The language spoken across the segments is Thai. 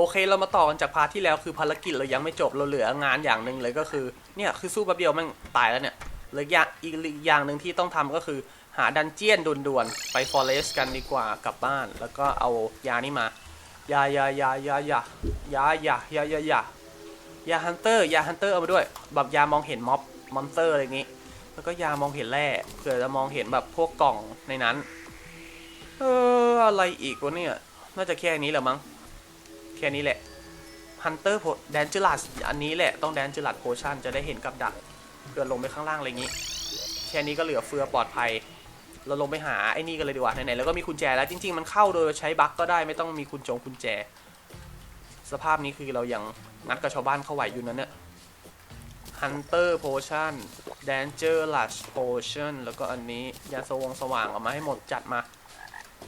โอเคเรามาต่อกันจากพาร์ทที่แล้วคือภารกิจเรายังไม่จบเราเหลืองานอย่างหนึ่งเลยก็คือเนี่ยคือสู้แป๊บเดียวมันตายแล้วเนี่ยเหลืออย่างอีกอย่างหนึ่งที่ต้องทำก็คือหาดันเจียนด่วนๆไปฟอเรสกันดีกว่ากลับบ้าน แล้วก็เอายานี่มายายายายายายายายายายายาฮันเตอร์ยาฮันเตอร์เอามาด้วยแบบยามองเห็นม็อบมอนสเตอร์อะไรอย่างงี้ แล้วก็ยามองเห็นแร่เผื่อจะมองเห็นแบบพวกกล่องในนั้น เอออะไรอีกวะเนี่ยน่าจะแค่นี้แหละมั้ง แค่นี้แหละ Hunter d a n g e r o u s อันนี้แหละต้อง d a n g e r o u s Potion จะได้เห็นกับดักเกิดลงไปข้างล่างอะไรอย่างนี้ แค่นี้ก็เหลือเฟือปลอดภัย เราลงไปหาไอ้นี่กันเลยดีกว่าไหนๆแล้วก็มีกุญแจแล้วจริง ๆ มันเข้าโดยใช้บั๊กก็ได้ไม่ต้องมีคุณจงกุญแจ สภาพนี้คือเรายังงัดกับชาวบ้านเข้าไหวอยู่นั่นเนี่ย Hunter Potion Dangerous Potion แล้วก็อันนี้ยาสวงสว่างออกมาให้หมดจัดมา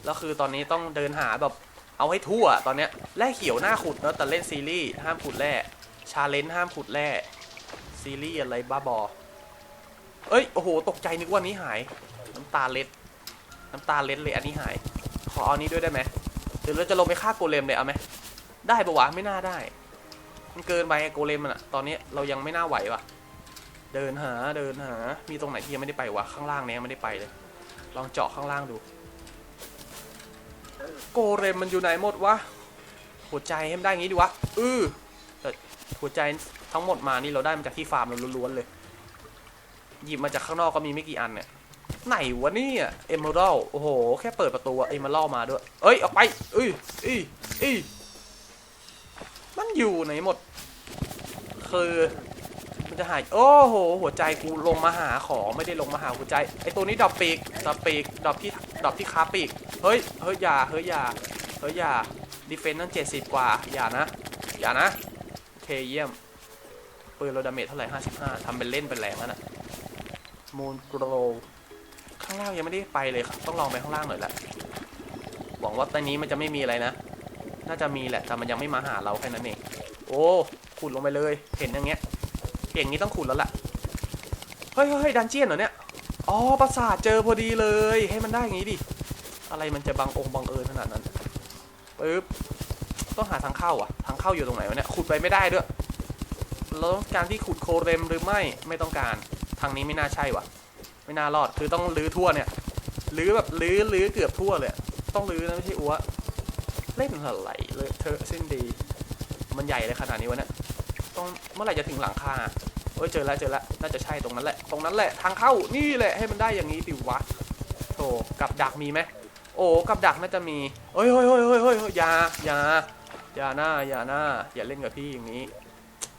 แล้วคือตอนนี้ต้องเดินหาแบบ เอาให้ทั่วตอนเนี้ยแร่เขียวหน้าขุดเนอะแต่เล่นซีรีส์ห้ามขุดแร่ชาเลนจ์ห้ามขุดแร่ซีรีส์อะไรบ้าบอ เอ้ย โอ้โห ตกใจนึกว่านี้หาย น้ำตาเล็ด น้ำตาเล็ดเลยอันนี้หาย ขอเอานี้ด้วยได้ไหมเดี๋ยวเราจะลงไปฆ่าโกเลมเลยเอาไหมได้ปะวะไม่น่าได้ มันเกินไปโกเลมมันอะตอนนี้เรายังไม่น่าไหววะเดินหาเดินหา มีตรงไหนที่ยังไม่ได้ไปวะข้างล่างเนี้ยไม่ได้ไปเลย ลองเจาะข้างล่างดู โกเรมมันอยู่ไหนหมดวะ หัวใจให้มันได้งี้ดิวะ อือแต่หัวใจทั้งหมดมานี่เราได้มาจากที่ฟาร์มเราล้วนๆเลย หยิบมาจากข้างนอกก็มีไม่กี่อันเนี่ย ไหนวะเนี่ยเอมเมอรัลโอ้โห แค่เปิดประตูเอมเมอรัลมาด้วย เอ้ย ออกไปเอ้ยเอ้ยเอ้ยมันอยู่ไหนหมด คือ จะหายโอ้โห หัวใจกูลงมาหาของไม่ได้ลงมาหาหัวใจ ไอตัวนี้ดอปปีกดอปปีกดอปที่ดอปที่คาปีก เฮ้ย เฮ้ยอย่า เฮ้ยอย่า เฮ้ยอย่าดีเฟนต์ตั้งเจ็ดสิบกว่า อย่านะ อย่านะโอเคเยี่ยม ปืนเราดาเมจเท่าไหร่ห้าสิบห้าทำเป็นเล่นเป็นแรงแล้วนะมูนโกรข้างล่างยังไม่ได้ไปเลยครับ ต้องลองไปข้างล่างหน่อยแหละ หวังว่าตอนนี้มันจะไม่มีอะไรนะ น่าจะมีแหละ แต่มันยังไม่มาหาเราแค่นั้นเอง โอ้ ขุดลงไปเลย เห็นอย่างเงี้ย อย่างนี้ต้องขุดแล้วล่ะ เฮ้ยเฮ้ยดันเจียนเหรอเนี่ย อ๋อปราสาทเจอพอดีเลย ให้มันได้อย่างนี้ดิ อะไรมันจะบังองค์บังเอิญขนาดนั้นปึ๊บต้องหาทางเข้าอะ ทางเข้าอยู่ตรงไหนวะเนี่ย ขุดไปไม่ได้ด้วยเราต้องการที่ขุดโคเรมหรือไม่ ไม่ต้องการ ทางนี้ไม่น่าใช่วะไม่น่ารอด คือต้องลื้อทั่วเนี่ย ลื้อแบบลื้อลื้อเกือบทั่วเลย ต้องลื้อนะไม่ใช่อัวเล่นอะไรเลยเธอะสิ้นดี มันใหญ่เลยขนาดนี้วะเนี่ย ต้องเมื่อไหร่จะถึงหลังคาเอ้ยเจอแล้วเจอแล้วน่าจะใช่ตรงนั้นแหละ ตรงนั้นแหละทางเข้านี่แหละให้มันได้อย่างนี้ดิวะโธ่กับดักมีไหมโอ้กับดักน่าจะมีเฮ้ยเฮ้ยเฮ้ยเฮ้ยเฮ้ยเฮ้ยอย่าอย่าอย่าหน้าอย่าหน้าอย่าเล่นกับพี่อย่างนี้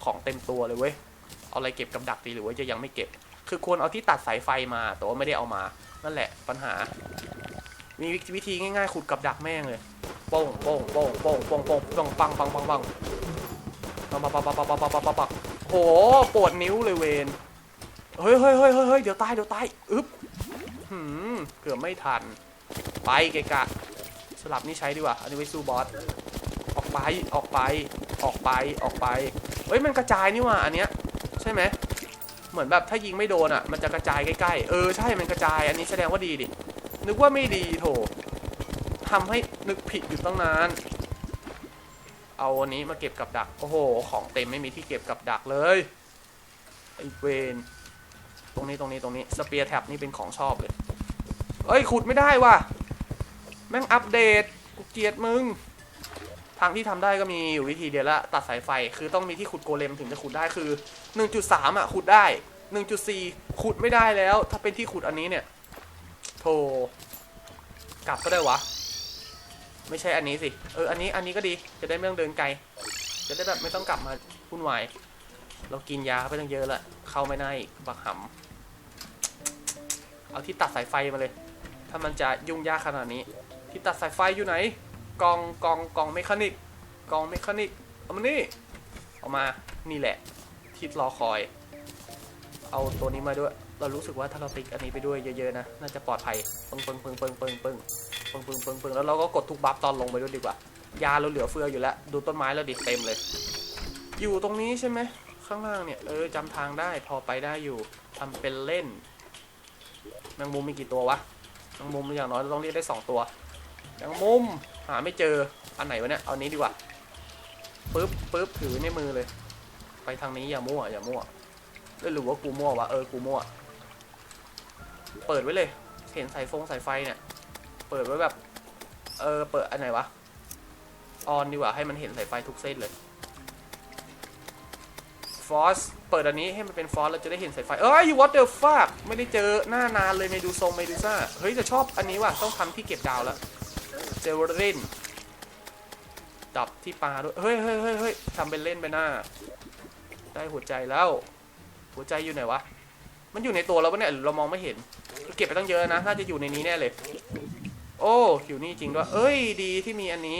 ของเต็มตัวเลยเว้ยเอาอะไรเก็บกับดักดีหรือว่าจะยังไม่เก็บ คือควรเอาที่ตัดสายไฟมาแต่ว่าไม่ได้เอามา นั่นแหละปัญหา มีวิธีง่ายๆขุดกับดักแม่งเลยโป้งโป้งโป้งโป้งโป้งโป้งปังปังปังปังปัง ปังปังปังปังปังปังปังปังปังปังโหปวดนิ้วเลยเวนเฮ้ยเฮ้ยเฮ้ยเฮ้ยเดี๋ยวตายเดี๋ยวตายอึ๊บหืมเกือบไม่ทัน ไปเกะกะ สลับนี่ใช้ดีกว่าอันนี้ไว้สู้บอสออกไปออกไปออกไปออกไปเฮ้ยมันกระจายนี่ว่าอันเนี้ยใช่ไหมเหมือนแบบถ้ายิงไม่โดนอะ มันจะกระจายใกล้ๆเออใช่มันกระจายอันนี้แสดงว่าดีดินึกว่าไม่ดีโถทำให้นึกผิดอยู่ตั้งนาน เอาอันนี้มาเก็บกับดัก โอ้โห ของเต็มไม่มีที่เก็บกับดักเลยไอเวนตรงนี้ตรงนี้ตรงนี้สเปียร์แท็บนี่เป็นของชอบเลย เอ้ยขุดไม่ได้ว่ะ แม่งอัปเดตกูเกลียดมึง ทางที่ทำได้ก็มีอยู่วิธีเดียวละตัดสายไฟคือต้องมีที่ขุดโกเลมถึงจะขุดได้คือ 1.3 อะขุดได้ 1.4 ขุดไม่ได้แล้ว ถ้าเป็นที่ขุดอันนี้เนี่ยโธ่กลับก็ได้วะ ไม่ใช่อันนี้สิ เออ อันนี้ อันนี้ก็ดี จะได้ไม่ต้องเดินไกล จะได้แบบไม่ต้องกลับมาวุ่นวาย เรากินยาไปตั้งเยอะแล้วเข้าไม่ได้อีกบักหำ เอาที่ตัดสายไฟมาเลย ถ้ามันจะยุ่งยากขนาดนี้ ที่ตัดสายไฟอยู่ไหน กองกองกองเมคานิก กองเมคานิก เอามานี่ เอามา นี่แหละ ที่รอคอย เอาตัวนี้มาด้วย เรารู้สึกว่าถ้าเราติ๊กอันนี้ไปด้วยเยอะๆนะ น่าจะปลอดภัยปึ้งปึ้งปึ้งปึ้งปึ้งปึ้ง ปึ้งปึ้งปึ้งปึ้งแล้วเราก็กดทุกบัฟตอนลงไปด้วยดีกว่า ยาเราเหลือเฟืออยู่แล้ว ดูต้นไม้เราดิเต็มเลย อยู่ตรงนี้ใช่ไหม ข้างล่างเนี่ย เออจำทางได้พอไปได้อยู่ทำเป็นเล่นแมงมุมมีกี่ตัววะแมงมุมอย่างน้อยเราต้องเรียกได้สองตัวแมงมุมหาไม่เจออันไหนวะเนี่ยเอานี้ดีกว่าปึ๊บปึ๊บถือในมือเลย ไปทางนี้อย่ามั่วอย่ามั่วเอ้หรือว่ากูมั่ววะเออกูมั่ว เปิดไว้เลย เห็นสายฟงสายไฟเนี่ย เปิดไว้แบบ เออ เปิดอันไหนวะ ออนดีกว่าให้มันเห็นสายไฟทุกเส้นเลย ฟอส เปิดอันนี้ให้มันเป็นฟอสเราจะได้เห็นสายไฟ เอ้ย what the fuck ไม่ได้เจอหน้านานเลยเมดูทรงเมดูซ่า เฮ้ยแต่ชอบอันนี้ว่ะ ต้องทำที่เก็บดาวแล้ว เจเวอร์เรนดับที่ปลาด้วย เฮ้ยเฮ้ยเฮ้ยเฮ้ยทำเป็นเล่นไปหน้า ได้หัวใจแล้ว หัวใจอยู่ไหนวะ มันอยู่ในตัวเราปะเนี่ยหรือเรามองไม่เห็น เก็บไปตั้งเยอะนะ น่าจะอยู่ในนี้แน่เลย โอ้อยู่นี่จริงด้วย เอ้ย ดีที่มีอันนี้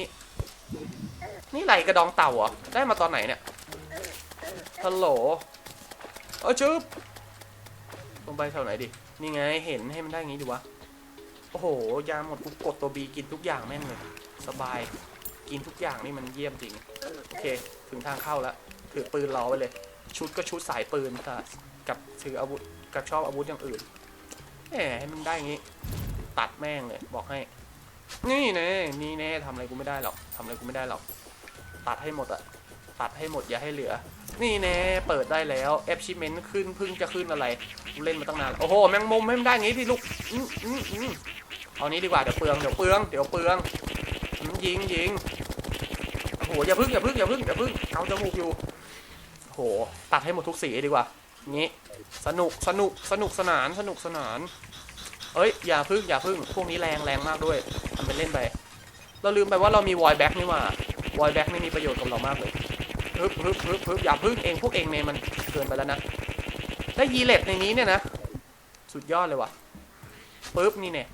นี่ไหลกระดองเต่าเหรอ ได้มาตอนไหนเนี่ยฮัลโหลเออชึบลงไปแถวไหนดิ นี่ไง เห็นให้มันได้งี้ดิวะ โอ้โห ยาหมดกูกดตัวบีกินทุกอย่างแม่งเลย สบาย กินทุกอย่างนี่มันเยี่ยมจริง โอเค ถึงทางเข้าแล้ว ถือปืนรอไว้เลย ชุดก็ชุดสายปืนกับถืออาวุธ กับชอบอาวุธอย่างอื่นแหมให้มันได้งี้ ตัดแม่งเลยบอกให้ นี่แน่นี่แน่ทำอะไรกูไม่ได้หรอกทำอะไรกูไม่ได้หรอก ตัดให้หมดอะตัดให้หมดอย่าให้เหลือ นี่แน่เปิดได้แล้วเอฟชิเมนต์ขึ้นพิ่งจะขึ้นอะไรกูเล่นมาตั้งนานโอ้โหแมงมุมให้มันได้งี้ดิลูกอืมอืมอืมเอานี้ดีกว่าเดี๋ยวเปลืองเดี๋ยวเปลืองเดี๋ยวเปลืองยิงยิงโอ้โหอย่าพึ่งอย่าพึ่งอย่าพึ่งอย่าพึ่งเอาจมูกอยู่โอ้โหตัดให้หมดทุกสีดีกว่างี้สนุกสนุกสนุกสนานสนุกสนาน เอ้ยอย่าพึ่งอย่าพึ่งพวกนี้แรงแรงมากด้วยทำเป็นเล่นไป เราลืมไปว่าเรามีวอยแบ็กนี่ว่าวอยแบ็กนี่มีประโยชน์กับเรามากเลยฮึบฮึบฮึบฮึบอย่าพึ่งเองพวกเองเนี่ยมันเกินไปแล้วนะได้ยีเล็ตในนี้เนี่ยนะ สุดยอดเลยว่ะปึ๊บนี่เนี่ย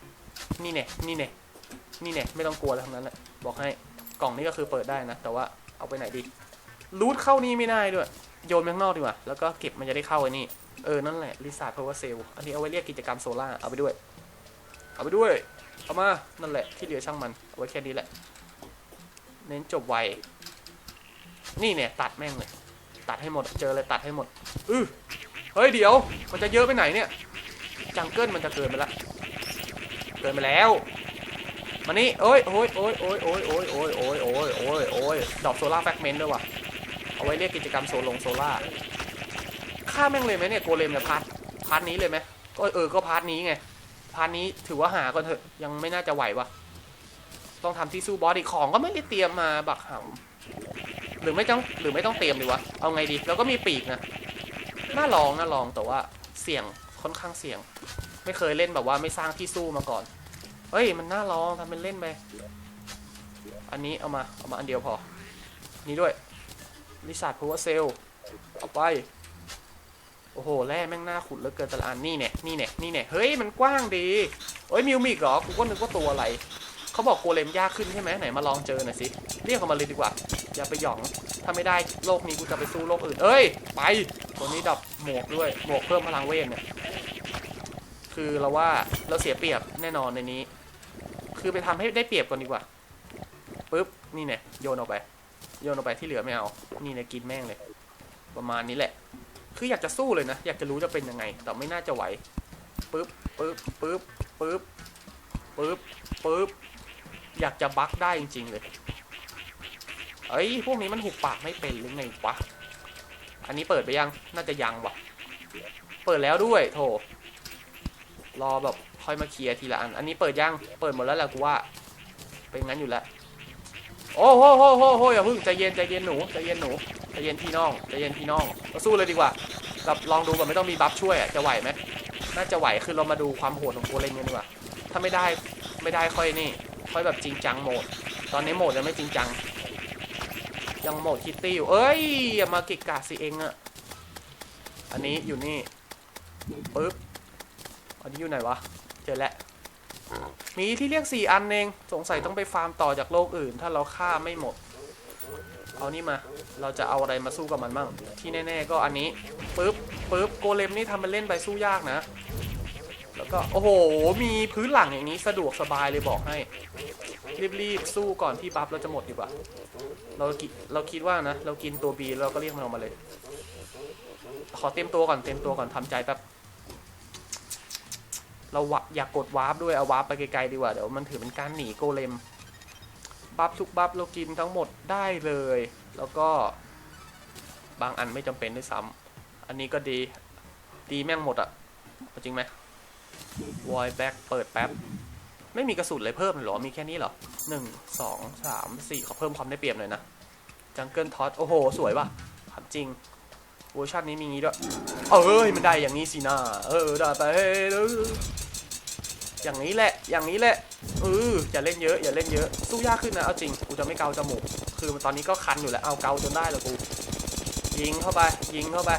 นี่เนี่ยนี่เนี่ยนี่เนี่ยไม่ต้องกลัวแล้วทั้งนั้นแหละบอกให้กล่องนี้ก็คือเปิดได้นะ แต่ว่าเอาไปไหนดีรูทเข้านี่ไม่ได้ด้วย โยนไปข้างนอกดีกว่า แล้วก็เก็บมันจะได้เข้าไอ้นี่ เออ นั่นแหละ ลิซ่าเพอร์วเซลอันนี้เอาไว้เรียกกิจกรรมโซล่า เอาไปด้วย เอาไปด้วย เอามา นั่นแหละ ที่เหลือช่างมัน เอาไว้แค่นี้แหละ เน้นจบไว นี่เนี่ย ตัดแม่งเลย ตัดให้หมด เจอเลยตัดให้หมด อือเฮ้ย เดี๋ยว มันจะเยอะไปไหนเนี่ย จังเกิลมันจะเกินไปละ เกินไปแล้ว มานี่โอ้ยโอ้ยโอ้ยโอ้ยโอ้ยโอ้ยโอ้ยโอ้ยโอ้ยโอ้ยโอ้ยดอกโซล่าแฟกเมนต์ด้วยว่ะ เอาไว้เรียกกิจกรรมโซลงโซล่าฆ่าแม่งเลยไหมเนี่ยโกเลมเนี่ยพาร์ทพาร์ทนี้เลยไหมก็เออ ก็พาร์ทนี้ไง พาร์ทนี้ถือว่าหาก่อนเถอะ ยังไม่น่าจะไหววะต้องทำที่สู้บอสอีกของก็ไม่ได้เตรียมมาบักหำหรือไม่ต้องหรือไม่ต้องเตรียมดีวะ เอาไงดี แล้วก็มีปีกนะน่าลองน่าลองแต่ว่าเสี่ยงค่อนข้างเสี่ยง ไม่เคยเล่นแบบว่าไม่สร้างที่สู้มาก่อนเฮ้ยมันน่าลองทำเป็นเล่นไปอันนี้เอามาเอามาอันเดียวพอ นี่ด้วยลิซาร์ดพาวเวอร์เซลเอาไป โอ้โห แร่แม่งน่าขุดเหลือเกินแต่ละอันนี่เนี่ยนี่เนี่ยนี่เนี่ยเฮ้ย มันกว้างดีเอ้ยมิวมิกเหรอ กูก็นึกว่าตัวอะไร เขาบอกโกเลมยากขึ้นใช่ไหมไหนมาลองเจอหน่อยสิ เรียกเขามาเลยดีกว่า อย่าไปหยอง ถ้าไม่ได้โลกนี้กูจะไปสู้โลกอื่น เอ้ย ไป ตัวนี้ดับหมวกด้วย หมวกเพิ่มพลังเวทเนี่ย คือเราว่าเราเสียเปรียบแน่นอนในนี้ คือไปทำให้ได้เปรียบก่อนดีกว่า ปึ๊บ นี่เนี่ยโยนออกไป โยนออกไปที่เหลือไม่เอา นี่เนี่ยกินแม่งเลย ประมาณนี้แหละ คืออยากจะสู้เลยนะ อยากจะรู้จะเป็นยังไง แต่ไม่น่าจะไหวปึ๊บปึ๊บปึ๊บปึ๊บปึ๊บปึ๊บอยากจะบั๊กได้จริง ๆ เลย เอ้ย พวกนี้มันหุบปากไม่เป็นหรือไงวะ อันนี้เปิดไปยัง น่าจะยังวะเปิดแล้วด้วย โถ รอแบบค่อยมาเคลียร์ทีละอัน อันนี้เปิดยัง เปิดหมดแล้วแหละกูว่า เป็นงั้นอยู่แล้ว โอ้โหโหโหโหอย่าเพึ่งใจเย็นใจเย็นหนูใจเย็นหนู ใจเย็นพี่น้องใจเย็นพี่น้องมาสู้เลยดีกว่ากับลองดูแบบไม่ต้องมีบัฟช่วยจะไหวไหมน่าจะไหวคือเรามาดูความโหดของโกเลมกันดีกว่า ถ้าไม่ได้ไม่ได้ค่อยนี่ ค่อยแบบจริงจังโหมด ตอนนี้โหมดยังไม่จริงจัง ยังโหมดคิตตี้อยู่ เอ้ยอย่ามากิกกาสิเองอะอันนี้อยู่นี่ปึ๊บอันนี้อยู่ไหนวะ เจอแล้วมีที่เรียกสี่อันเอง สงสัยต้องไปฟาร์มต่อจากโลกอื่น ถ้าเราฆ่าไม่หมด เอานี่มา เราจะเอาอะไรมาสู้กับมันบ้างที่แน่ๆก็อันนี้ปึ๊บปึ๊บโกเลมนี่ทำเป็นเล่นไปสู้ยากนะ แล้วก็โอ้โหมีพื้นหลังอย่างนี้สะดวกสบายเลยบอกให้ รีบๆสู้ก่อนที่บัฟเราจะหมดดีกว่าเราเราคิดว่านะ เรากินตัวบีเราก็เรียกมันออกมาเลย ขอเต็มตัวก่อนเต็มตัวก่อนทำใจแป๊บเราอยากกดวาร์ปด้วยเอาวาร์ปไปไกลๆดีกว่าเดี๋ยวมันถือเป็นการหนีโกเลมบัฟทุกบัฟเรากินทั้งหมดได้เลย แล้วก็บางอันไม่จำเป็นด้วยซ้ำอันนี้ก็ดีดีแม่งหมดอะจริงไหมวอยแบ็กเปิดแป๊บ ไม่มีกระสุนเลยเพิ่มหรอ มีแค่นี้เหรอหนึ่งสองสามสี่ขอเพิ่มความได้เปรียบหน่อยนะ จังเกิลท็อตโอ้โห สวยว่ะถามจริงเวอร์ชันนี้มีงี้ด้วย เอ้ย มันได้อย่างนี้สินะเออ ได้ไปเลย อย่างนี้แหละ อย่างนี้แหละเอออย่าเล่นเยอะ อย่าเล่นเยอะ สู้ยากขึ้นนะ เอาจริง กูจะไม่เกาจมูก คือตอนนี้ก็คันอยู่แล้ว เอาเกาจนได้แล้วกู ยิงเข้าไป ยิงเข้าไป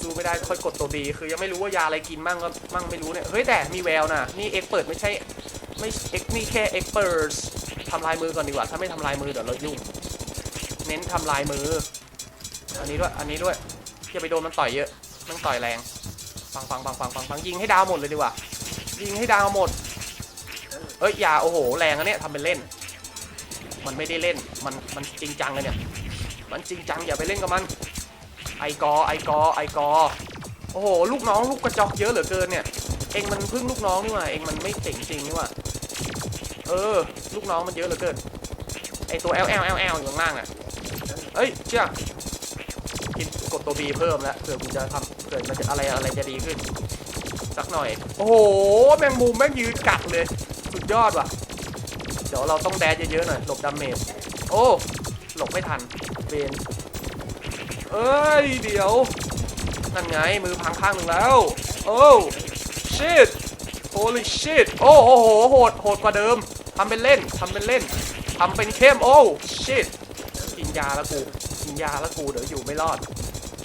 สู้ไม่ได้ค่อยกดตัวบี คือยังไม่รู้ว่ายาอะไรกินมั่งก็มั่งไม่รู้เนี่ย เฮ้ยแต่มีแววนะนี่เอ็กเปิดไม่ใช่ ไม่เอ็กนี่แค่เอ็กเปิดทำลายมือก่อนดีกว่า ถ้าไม่ทำลายมือเดี๋ยวเรายุ่ง เน้นทำลายมือ อันนี้ด้วย อันนี้ด้วย อย่าไปโดนมันต่อยเยอะมันต่อยแรง ฟังฟังฟังฟังฟังฟังยิงให้ดาวหมดเลยดีกว่า ยิงให้ดาวหมด เอ้ยอย่าโอ้โหแรงอันเนี้ยทำเป็นเล่น มันไม่ได้เล่นมันมันจริงจังเลยเนี่ยมันจริงจังอย่าไปเล่นกับมัน ไอกอไอกอไอกอโอ้โหลูกน้องลูกกระจอกเยอะเหลือเกินเนี่ย เองมันพึ่งลูกน้องนี่ว่าเองมันไม่เจ๋งจริงนี่ว่าเออ ลูกน้องมันเยอะเหลือเกินไอตัว L L L L อยู่ข้างล่างน่ะเอ้ยเชื่อกินกดตัว B เพิ่มแล้วเผื่อกูจะทำเผื่อมันจะอะไรอะไรจะดีขึ้น สักหน่อย โอ้โหแมงมุมแม่งยืนกัดเลย ยอดว่ะ เดี๋ยวเราต้องแดดเยอะๆหน่อย หลบดาเมจ โอ้ หลบไม่ทันเบนเอ้ย เดี๋ยว นั่นไง มือพังข้างหนึ่งแล้ว โอ้ shit holy shit โอ้โหโหด โหดกว่าเดิม ทำเป็นเล่น ทำเป็นเล่น ทำเป็นเข้ม โอ้ shit กินยาแล้วกู กินยาแล้วกู เดี๋ยวอยู่ไม่รอด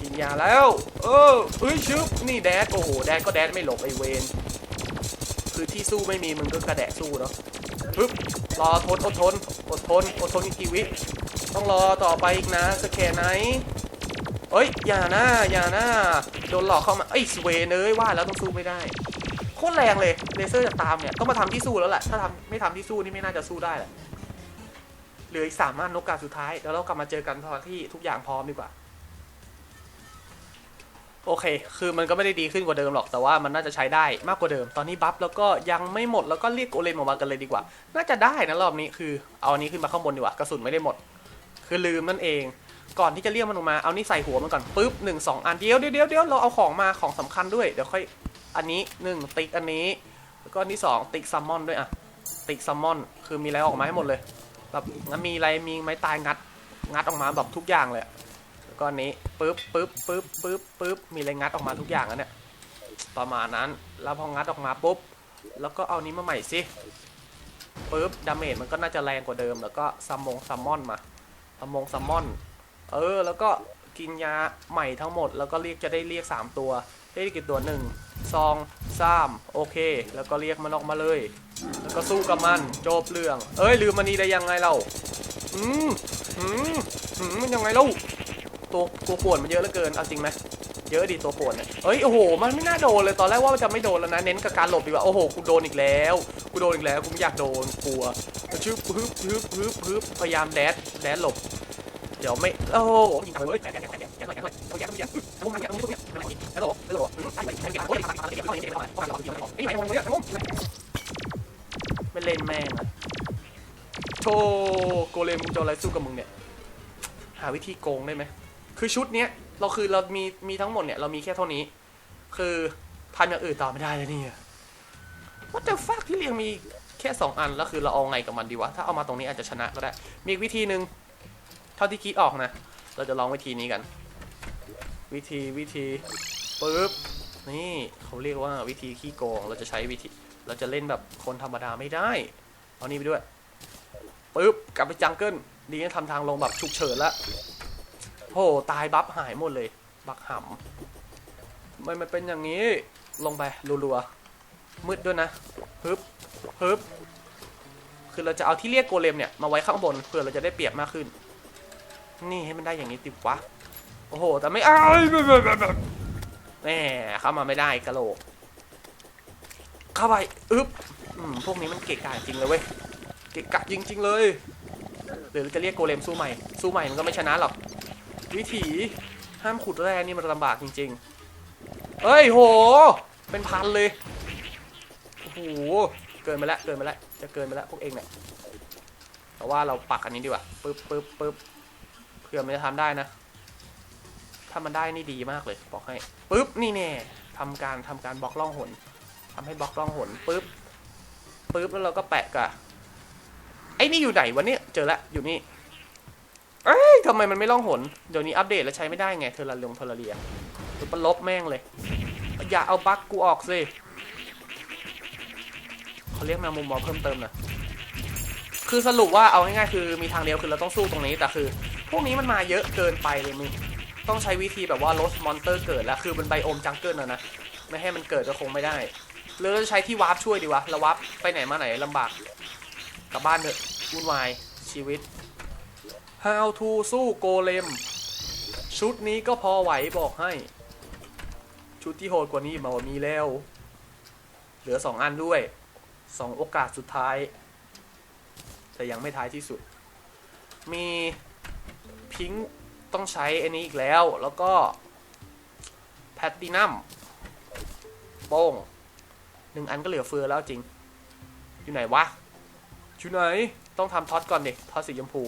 กินยาแล้ว เออเอ้ยชึบ นี่แดด โอ้โห แดดก็แดดไม่หลบไอเวน คือที่สู้ไม่มีมึงก็กระแดะสู้เนาะปึ๊บรอทนอดทนอดทนอดทนอีกกี่วิต้องรอต่อไปอีกนะสแกนไหนเอ้ยอย่าหนะอย่าหนะโดนหลอกเข้ามาเอ้ยสเวเอ้ยว่าแล้วต้องสู้ไม่ได้โคตรแรงเลยเลเซอร์จากตามเนี่ยต้องมาทำที่สู้แล้วแหละถ้าทำไม่ทำที่สู้นี่ไม่น่าจะสู้ได้แหละเหลืออีกสามอันนกกาสุดท้ายแล้วเรากลับมาเจอกันตอนที่ทุกอย่างพร้อมดีกว่า โอเค คือมันก็ไม่ได้ดีขึ้นกว่าเดิมหรอก แต่ว่ามันน่าจะใช้ได้มากกว่าเดิม ตอนนี้บัฟแล้วก็ยังไม่หมด แล้วก็เรียกโกเลมออกมากันเลยดีกว่า น่าจะได้นะรอบนี้ คือ เอาอันนี้ขึ้นมาข้างบนดีกว่า กระสุนไม่ได้หมด คือลืมนั่นเอง ก่อนที่จะเรียกมันออกมา เอานี่ใส่หัวมันก่อนปึ๊บหนึ่งสองอัน เดียวเดี๋ยวเดี๋ยวเดี๋ยวเราเอาของมา ของสำคัญด้วย เดี๋ยวค่อย อันนี้หนึ่งติ๊กอันนี้ แล้วก็อันที่สองติ๊กซัมมอนด้วยอะติ๊กซัมมอน คือมีอะไรออกมาให้หมดเลย แบบงั้นมีอะไร มีไม้ตายงัด งัดออกมาแบบทุกอย่างเลย ก็อันนี้ปึ๊บปึ๊บปึ๊บปึ๊บปึ๊บมีอะไรงัดออกมาทุกอย่างแล้วเนี่ยประมาณนั้น แล้วพองัดออกมาปุ๊บ แล้วก็เอานี้มาใหม่สิปึ๊บดาเมจมันก็น่าจะแรงกว่าเดิม แล้วก็ซัมมงซัมมอนมาซัมมงซัมมอน เออ แล้วก็กินยาใหม่ทั้งหมด แล้วก็เรียกจะได้เรียก 3 ตัว ได้กี่ตัวหนึ่งซองสามโอเค แล้วก็เรียกมันออกมาเลย แล้วก็สู้กับมันจบเรื่อง เอ้ยลืมมันนี่ได้ยังไงเราอืมอืมอืมมันยังไงเล่า ตัวตัวป่วนมันเยอะเหลือเกิน เอาจริงไหมเยอะดิตัวป่วนเนี่ยเอ้ยโอ้โห มันไม่น่าโดนเลยตอนแรกว่ามันจะไม่โดนแล้วนะ เน้นกับการหลบดีกว่า โอ้โห กูโดนอีกแล้ว กูโดนอีกแล้ว กูไม่อยากโดน กลัวชึบฮึบฮึบฮึบฮึบพยายามแดดแดดหลบ เดี๋ยวไม่ โอ้โหยิงเลยไม่เล่นแม่งอะโธ่โกเลมมึงจะอะไรสู้กับมึงเนี่ย หาวิธีโกงได้ไหม คือชุดเนี้ยเราคือเรามีมีทั้งหมดเนี่ยเรามีแค่เท่านี้ คือทำอย่างอื่นต่อไม่ได้เลยเนี่ย What the fuck ที่เรียงมีแค่สองอันแล้วคือเราเอาไงกับมันดีวะ ถ้าเอามาตรงนี้อาจจะชนะก็ได้ มีวิธีหนึ่งเท่าที่คิดออกนะ เราจะลองวิธีนี้กัน วิธีวิธีปึ๊บนี่เขาเรียกว่าวิธีขี้โกงเราจะใช้วิธี เราจะเล่นแบบคนธรรมดาไม่ได้ เอานี่ไปด้วยปึ๊บกลับไปจังเกิลดีนะทำทางลงแบบฉุกเฉินละ โหตายบัฟหายหมดเลย บักหำทำไมมันเป็นอย่างนี้ ลงไปรัวๆ มืดด้วยนะฮึบฮึบคือเราจะเอาที่เรียกโกเลมเนี่ย มาไว้ข้างบนเพื่อเราจะได้เปรียบมากขึ้น นี่ให้มันได้อย่างนี้ติวะโอ้โห แต่ไม่อ้ายแหมเข้ามาไม่ได้กะโหลก เข้าไปอึ๊บอพวกนี้มันเกะกะจริงเลยเว้ย เกะกะจริงๆเลยหรือจะเรียกโกเลมสู้ใหม่ สู้ใหม่มันก็ไม่ชนะหรอก วิถีห้ามขุดแร่นี่มันลำบากจริงๆเฮ้ยโห เป็นพันเลย โอ้โห เกินไปแล้ว เกินไปแล้ว จะเกินไปแล้วพวกเองเนี่ย แต่ว่าเราปักอันนี้ดีกว่าปึ๊บปึ๊บปึ๊บเผื่อมันจะทำได้นะ ถ้ามันได้นี่ดีมากเลย บอกให้ปึ๊บนี่แน่ทำการทำการบล็อกล่องหนทำให้บล็อกล่องหนปึ๊บปึ๊บแล้วเราก็แปะกะไอ้นี่อยู่ไหนวะเนี่ย เจอละอยู่นี่ เอ้ยทำไมมันไม่ล่องหน เดี๋ยวนี้อัปเดตแล้วใช้ไม่ได้ไงเทอร์ราลงเทอร์ราเรียหรือปลบแม่งเลย อย่าเอาบั๊กกูออกสิเขาเรียกแมวมุมมองเพิ่มเติมนะคือสรุปว่าเอาง่ายๆคือมีทางเดียวคือเราต้องสู้ตรงนี้แต่คือ พวกนี้มันมาเยอะเกินไปเลยมึงต้องใช้วิธีแบบว่าลดมอนเตอร์เกิดแล้วคือเป็นไบโอมจังเกิลนะนะไม่ให้มันเกิดก็คงไม่ได้หรือเราจะใช้ที่วาร์ปช่วยดีวะเราวาร์ปไปไหนมาไหนลำบากกลับบ้านเถอะวุ่นวายชีวิต How to สู้โกเลม ชุดนี้ก็พอไหวบอกให้ ชุดที่โหดกว่านี้มาว่ามีแล้ว เหลือสองอันด้วยสองโอกาสสุดท้าย แต่ยังไม่ท้ายที่สุด มีพิงต้องใช้อันนี้อีกแล้ว แล้วก็แพตตินัมโป้งหนึ่งอันก็เหลือเฟือแล้วจริง อยู่ไหนวะ อยู่ไหน ต้องทำท็อตก่อนดิท็อตสีชมพู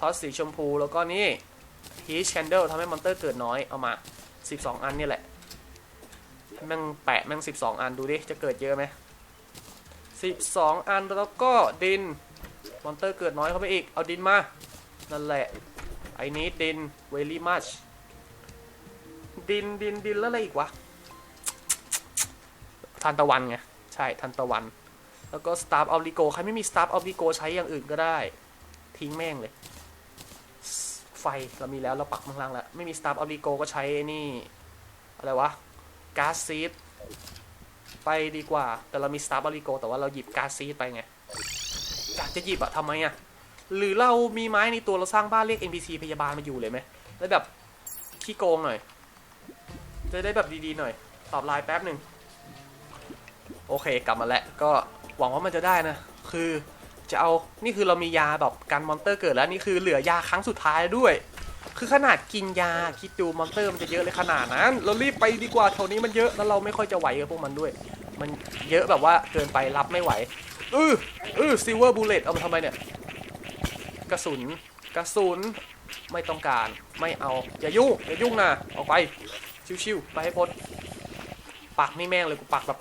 ท็อตสีชมพู แล้วก็นี่ฮีชแคนเดลทำให้มอนเตอร์เกิดน้อย เอามา 12 อันนี่แหละแม่งแปะแม่ง 12 อันดูดิ จะเกิดเยอะไหม 12 อันแล้วก็ดิน มอนเตอร์เกิดน้อยเข้าไปอีก เอาดินมา นั่นแหละไอ้นี้ดิน very much ดินดินดินแล้วอะไรอีกวะทันตะวันไง ใช่ทันตะวัน แล้วก็ Star of Ligo ใครไม่มี Star of Ligo ใช้อย่างอื่นก็ได้ ทิ้งแม่งเลย ไฟเรามีแล้วเราปักข้างล่างแล้ว ไม่มี Star of Ligo ก็ใช้ไอ้นี่ อะไรวะก๊าซซีดไปดีกว่า แต่เรามี Star of Ligo แต่ว่าเราหยิบก๊าซซีดไปไงอยากจะหยิบอะทำไมอะหรือเรามีไม้ในตัวเราสร้างบ้านเรียก NPC พยาบาลมาอยู่เลยไหมแล้วแบบขี้โกงหน่อย จะได้แบบดีๆหน่อย ตอบไลน์แป๊บหนึ่งโอเคกลับมาแล้วก็หวังว่ามันจะได้นะ คือ จะเอา นี่คือเรามียาแบบกันมอนเตอร์เกิดแล้วนี่คือเหลือยาครั้งสุดท้ายด้วย คือขนาดกินยาคิดดูมอนเตอร์มันจะเยอะเลยขนาดนั้น เรารีบไปดีกว่าแถวนี้มันเยอะแล้วเราไม่ค่อยจะไหวกับพวกมันด้วย มันเยอะแบบว่าเกินไปรับไม่ไหวอืออือซิลเวอร์บูลเลตเอามาทำไมเนี่ยกระสุนกระสุนไม่ต้องการไม่เอาอย่ายุ่งอย่ายุ่งนะออกไปชิวๆไปให้พ้นปักนี่แม่งเลยกูปักแบบ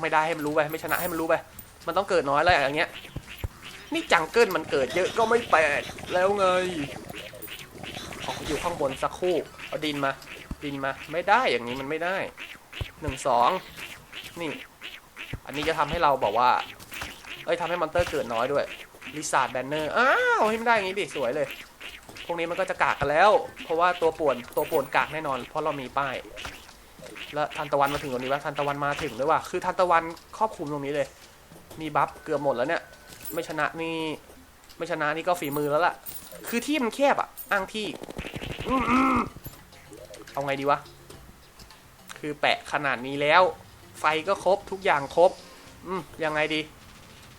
ไม่ได้ให้มันรู้ไปไม่ชนะให้มันรู้ไป มันต้องเกิดน้อยแล้วอย่างเงี้ย นี่จังเกิลมันเกิดเยอะก็ไม่แปลกแล้วไงออกอยู่ข้างบนสักครู่ เอาดินมา ดินมา ไม่ได้อย่างนี้มันไม่ได้หนึ่งสองนี่ อันนี้จะทำให้เราบอกว่า เอ้ยทำให้มอนเตอร์เกิดน้อยด้วยลิซาร์ดแบนเนอร์ อ้าวให้มันได้อย่างนี้ดิ สวยเลย พวกนี้มันก็จะกากกันแล้ว เพราะว่าตัวป่วนตัวป่วนกากแน่นอน เพราะเรามีป้าย แล้วทันตะวันมาถึงตรงนี้ว่าทันตะวันมาถึงด้วยว่า คือทันตะวันครอบคลุมตรงนี้เลย มีบัฟเกือบหมดแล้วเนี่ย ไม่ชนะนี่ไม่ชนะนี่ก็ฝีมือแล้วล่ะ คือที่มันแคบอะอ้างที่อเอาไงดีวะ คือแปะขนาดนี้แล้ว ไฟก็ครบทุกอย่างครบ อืมยังไงดี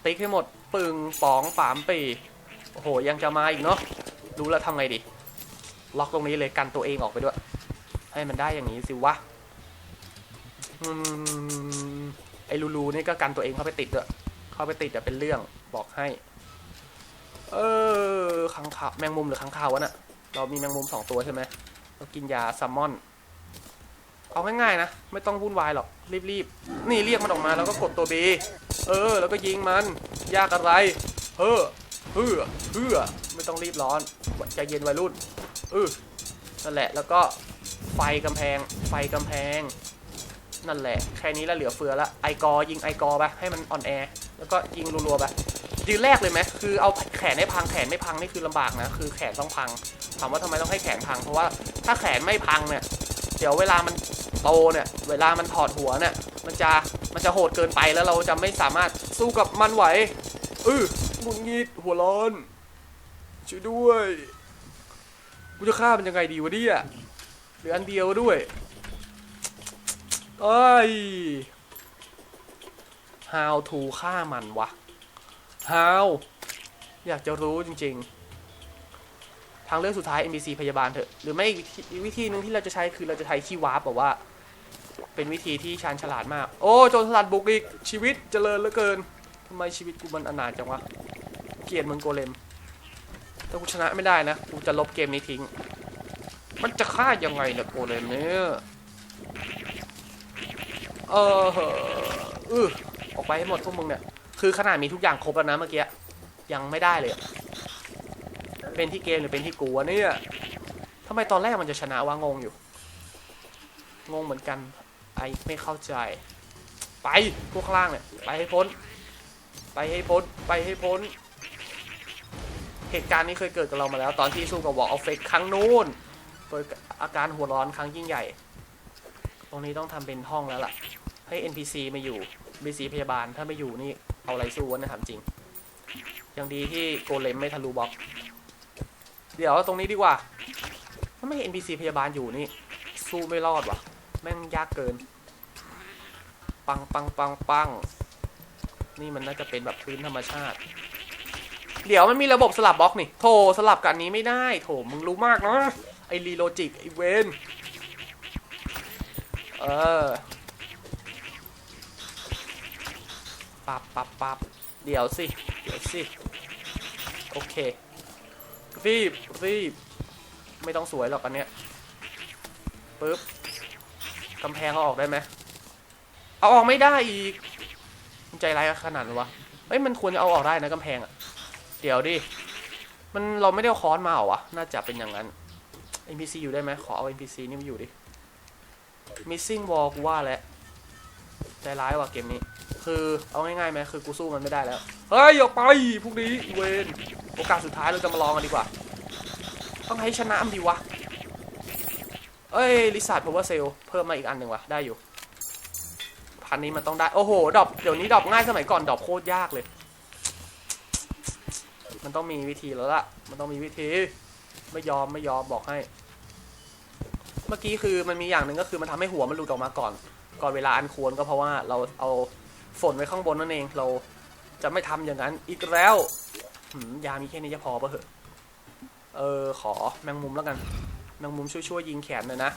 ติ๊กให้หมดปึงป๋องปามปีโอ้โห ยังจะมาอีกเนาะรู้แล้วทำไงดี ล็อกตรงนี้เลยกันตัวเองออกไปด้วย ให้มันได้อย่างนี้สิวะอืมไอ้ลูๆนี่ก็กันตัวเองเข้าไปติดด้วย เข้าไปติดจะเป็นเรื่องบอกให้ เออขังขาวแมงมุมหรือขังขาววะน่ะ เรามีแมงมุมสองตัวใช่ไหมเรากินยาซัมมอน เอาง่ายๆนะ ไม่ต้องวุ่นวายหรอก รีบๆ นี่เรียกมันออกมาแล้วก็กดตัว B เออ แล้วก็ยิงมัน ยากอะไรเฮ้อเฮือเฮือไม่ต้องรีบร้อนใจเย็นวัยรุ่นเออนั่นแหละ แล้วก็ไฟกำแพง ไฟกำแพง นั่นแหละ แค่นี้แล้วเหลือเฟือละ ไอกอยิงไอกอไป ให้มันอ่อนแอ แล้วก็ยิงรัวๆไปยืนแรกเลยไหมคือเอาแขนให้พังแขนไม่พังนี่คือลำบากนะ คือแขนต้องพังถามว่าทำไมต้องให้แขนพัง เพราะว่าถ้าแขนไม่พังเนี่ย เดี๋ยวเวลามันโตเนี่ย เวลามันถอดหัวเนี่ย มันจะ มันจะโหดเกินไปแล้วเราจะไม่สามารถสู้กับมันไหวเออหงุดหงิดหัวร้อน ช่วยด้วยกูจะฆ่ามันยังไงดีวะเนี่ยเหลืออันเดียวด้วยเอ้ย how to ฆ่ามันวะ how อยากจะรู้จริง ๆ ทางเลือกสุดท้าย NPC พยาบาลเถอะ หรือไม่อีกวิธีหนึ่งที่เราจะใช้คือเราจะใช้คีย์วาร์ปแบบว่า เป็นวิธีที่ชาญฉลาดมาก โอ้โจรสลัดบุกอีก ชีวิตเจริญเหลือเกินทำไมชีวิตกูมันอนาถจังวะลียดมึงโกเลม ถ้ากูชนะไม่ได้นะ กูจะลบเกมนี้ทิ้ง มันจะฆ่ายังไงเนี่ยโกเลมเนี่ยเออเออ ออกไปให้หมดพวกมึงเนี่ย คือขนาดมีทุกอย่างครบแล้วนะเมื่อกี้ ยังไม่ได้เลย เป็นที่เกมหรือเป็นที่กูวะเนี่ยทำไมตอนแรกมันจะชนะวะงงอยู่ งงเหมือนกัน ไอไม่เข้าใจ ไปพวกข้างล่างเนี่ย ไปให้พ้น ไปให้พ้น ไปให้พ้น เหตุการณ์นี้เคยเกิดกับเรามาแล้ว ตอนที่สู้กับวอลออฟเฟกครั้งนู้นเปิดอาการหัวร้อนครั้งยิ่งใหญ่ ตรงนี้ต้องทำเป็นห้องแล้วล่ะ ให้ NPC มาอยู่ NPC พยาบาลถ้าไม่อยู่นี่เอาอะไรสู้วะนะถามจริง ยังดีที่โกเลมไม่ทะลุบล็อก เดี๋ยวตรงนี้ดีกว่า ถ้าไม่เห็น NPC พยาบาลอยู่นี่ สู้ไม่รอดวะแม่งยากเกิน ปังปังปังปังนี่มันน่าจะเป็นแบบพื้นธรรมชาติ เดี๋ยวมันมีระบบสลับบล็อกนี่ โถสลับกันนี้ไม่ได้ โถมึงรู้มากเนาะไอรีโลจิกไอเวนเออ ปับปับปับเดี๋ยวสิ เดี๋ยวสิ โอเค รีบ รีบ ไม่ต้องสวยหรอกอันเนี้ยปึ๊บกำแพงเอาออกได้ไหมเอาออกไม่ได้อีก ใจร้ายขนาดวะเฮ้ย มันควรจะเอาออกได้นะกำแพงอะเดี๋ยวดิ มันเราไม่ได้ค้อนมาเหรอวะ น่าจะเป็นอย่างนั้น NPC อยู่ได้ไหมขอเอา NPC นี่มาอยู่ดิ missing wall กูว่าแล้วใจร้ายว่ะเกมนี้ คือเอาง่ายๆไหมคือกูสู้มันไม่ได้แล้ว เฮ้ยออกไปพวกนี้เวนโอกาสสุดท้ายเราจะมาลองกันดีกว่า ต้องให้ชนะมันดีวะ เอ้ยลิซ่าพาวเวอร์เซลเพิ่มมาอีกอันหนึ่งวะได้อยู่ พันนี้มันต้องได้ โอ้โหดรอปเดี๋ยวนี้ดรอปง่ายสมัยก่อนดรอปโคตรยากเลย มันต้องมีวิธีแล้วล่ะ มันต้องมีวิธี ไม่ยอมไม่ยอมบอกให้ เมื่อกี้คือมันมีอย่างหนึ่งก็คือมันทำให้หัวมันหลุดออกมาก่อน ก่อนเวลาอันควรก็เพราะว่าเราเอา ฝนไว้ข้างบนนั่นเอง เราจะไม่ทำอย่างนั้นอีกแล้วหืมยามีแค่นี้จะพอปะเหอะ เออ ขอแมงมุมแล้วกัน แมงมุมช่วยๆยิงแขนหน่อยนะ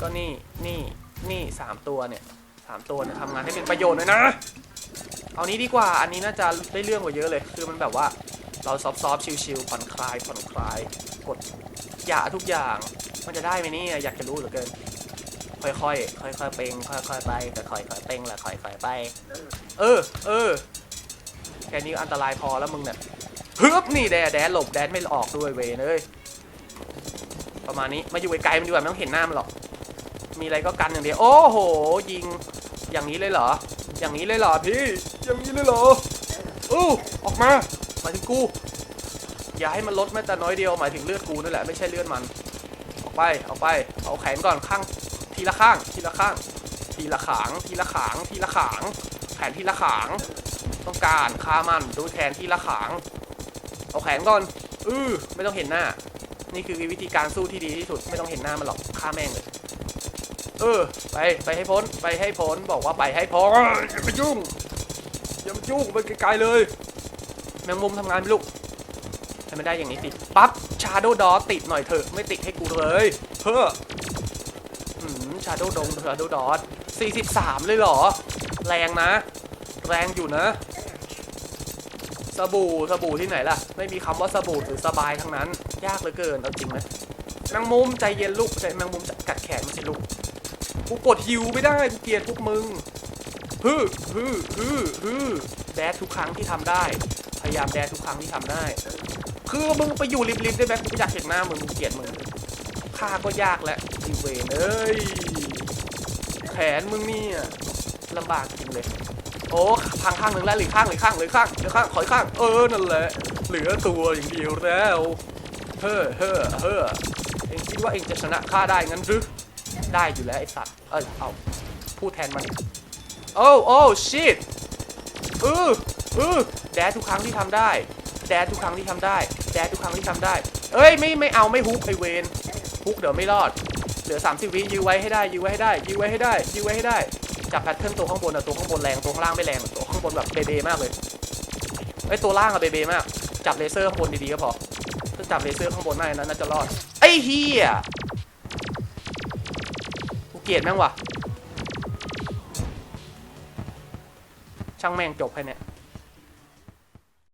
ก็นี่ นี่ นี่สามตัวเนี่ยสามตัวเนี่ยทำงานให้เป็นประโยชน์หน่อยนะ เอานี้ดีกว่า อันนี้น่าจะได้เรื่องกว่าเยอะเลย คือมันแบบว่าเราซอฟต์ๆชิลๆผ่อนคลาย ผ่อนคลาย กดอย่าทุกอย่าง มันจะได้ไหมนี่ อยากจะรู้เหลือเกิน ค่อยๆค่อยๆเป่งค่อยๆไปแต่ค่อยๆเป่งแหละค่อยๆไป เออเออแค่นี้อันตรายพอแล้วมึงเนี่ยฮึบนี่แดดแดดหลบแดดไม่ออกด้วยเวยเอ้ยประมาณนี้มาอยู่ไกลๆมันดีกว่าไม่ต้องเห็นหน้ามันหรอก มีอะไรก็กันอย่างเดียวโอ้โห ยิงอย่างนี้เลยเหรอ อย่างนี้เลยเหรอพี่อย่างนี้เลยเหรออู้ออกมาหมายถึงกู อย่าให้มันลดแม้แต่น้อยเดียวหมายถึงเลือดกูนั่นแหละไม่ใช่เลือดมัน ออกไปออกไปเอาแขนก่อนข้าง ทีละข้าง ทีละข้าง ทีละขาง ทีละขาง ทีละขาง แขนทีละขาง ต้องการฆ่ามันด้วยแขนทีละขาง เอาแขนก่อน อือไม่ต้องเห็นหน้า นี่คือวิธีการสู้ที่ดีที่สุด ไม่ต้องเห็นหน้ามันหรอก ฆ่าแม่งเลย เออ ไป ไปให้พ้น ไปให้พ้น บอกว่าไปให้พ้นอย่ามายุ่ง อย่ามายุ่งไปไกลๆเลย แมงมุมทำงานไม่ลูกให้มันได้อย่างนี้ติดปั๊บชาโดดอติดหน่อยเถอะ ไม่ติดให้กูเลย เพ้ออ ชาโดดงชาโดดอ43 เลยเหรอ แรงนะ แรงอยู่นะ สบู่สบู่ที่ไหนล่ะ ไม่มีคำว่าสบู่หรือสบายทั้งนั้น ยากเหลือเกินเอาจริงไหมแมงมุมใจเย็นลูกใจแมงมุมจะกัดแขนไม่ใช่ลูกกูกดฮิวไม่ได้กูเกลียดพวกมึงฮึฮึฮึฮึแดดทุกครั้งที่ทำได้ พยายามแดดทุกครั้งที่ทำได้ คือมึงไปอยู่ริมๆได้ไหมกูไม่อยากเห็นหน้ามึงกูเกลียดมึงฆ่าก็ยากแหล้วอีเวนเอ้ย แขนมึงเนี่ยลำบากจริงเลย โอ้พังข้างหนึ่งแล้วหลือข้างหลือข้างหลือข้างหลือข้างขอยข้าง เออนั่นแหละ เหลือตัวอย่างเดียวแล้ว เฮ้อเฮ้อเฮ้อเองคิดว่าเองจะชนะข้าได้งั้นหรือได้อยู่แล้วไอสัตว์เอ้ยเอาพูดแทนมันโอ้โอ้ชิตเออเออแดดทุกครั้งที่ทำได้ แดดทุกครั้งที่ทำได้ แดดทุกครั้งที่ทำได้ เอ้ยไม่ไม่เอาไม่ฮุกไอเวนฮุกเดี๋ยวไม่รอด เหลือ 30 วิยื้อไว้ให้ได้ยื้อไว้ให้ได้ยื้อไว้ให้ได้ยื้อไว้ให้ได้จับแพทเทิร์นตัวข้างบนอะตัวข้างบนแรงตัวข้างล่างไม่แรงตัวข้างบนแบบเบเบมากเลยไอตัวล่างอะเบเบมาก จับเลเซอร์ข้างบนดีๆก็พอถ้าจับเลเซอร์ข้างบนได้นะน่าจะรอดไอ้เฮียกูเกลียดแม่งว่ะช่างแม่งจบให้เนี่ย